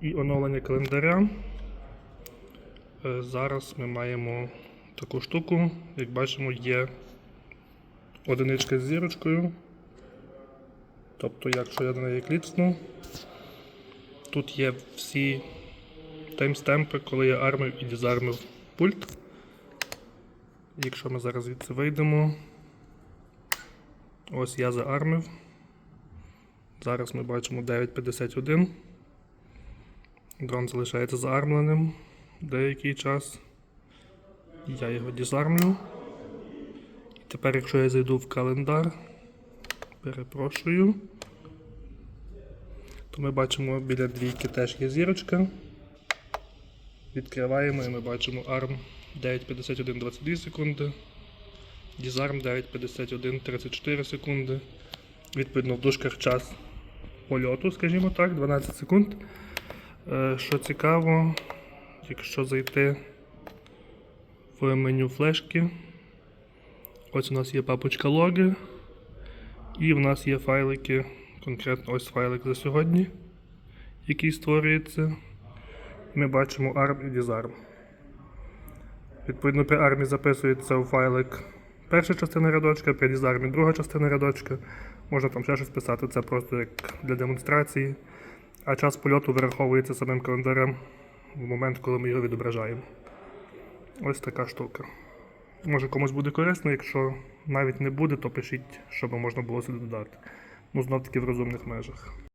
і оновлення календаря. Е, Зараз ми маємо таку штуку. Як бачимо, є одиничка з зірочкою. Тобто, якщо я на неї клікну, тут є всі таймстемпи, коли я армив і дізармив пульт. Якщо ми зараз звідси вийдемо, ось я заармив. Зараз ми бачимо 9.51. Дрон залишається заармленим деякий час. Я його дізармлю. Тепер, якщо я зайду в календар, перепрошую, то ми бачимо біля двійки теж є зірочка. Відкриваємо і ми бачимо ARM 9.51 22 секунди. Disarm 9.51 34 секунди. Відповідно, в дужках час польоту, скажімо так, 12 секунд. Е, Що цікаво, якщо зайти в меню флешки, ось у нас є папочка логи, і в нас є файлики, конкретно ось файлик за сьогодні, який створюється. Ми бачимо ARM і Disarm. Відповідно, при армі записується у файлик перша частина рядочка, при Disarm друга частина рядочка. Можна там ще щось писати, це просто як для демонстрації. А час польоту вираховується самим календарем в момент, коли ми його відображаємо. Ось така штука. Може комусь буде корисно, якщо навіть не буде, то пишіть, щоб можна було сюди додати. Ну, знов таки в розумних межах.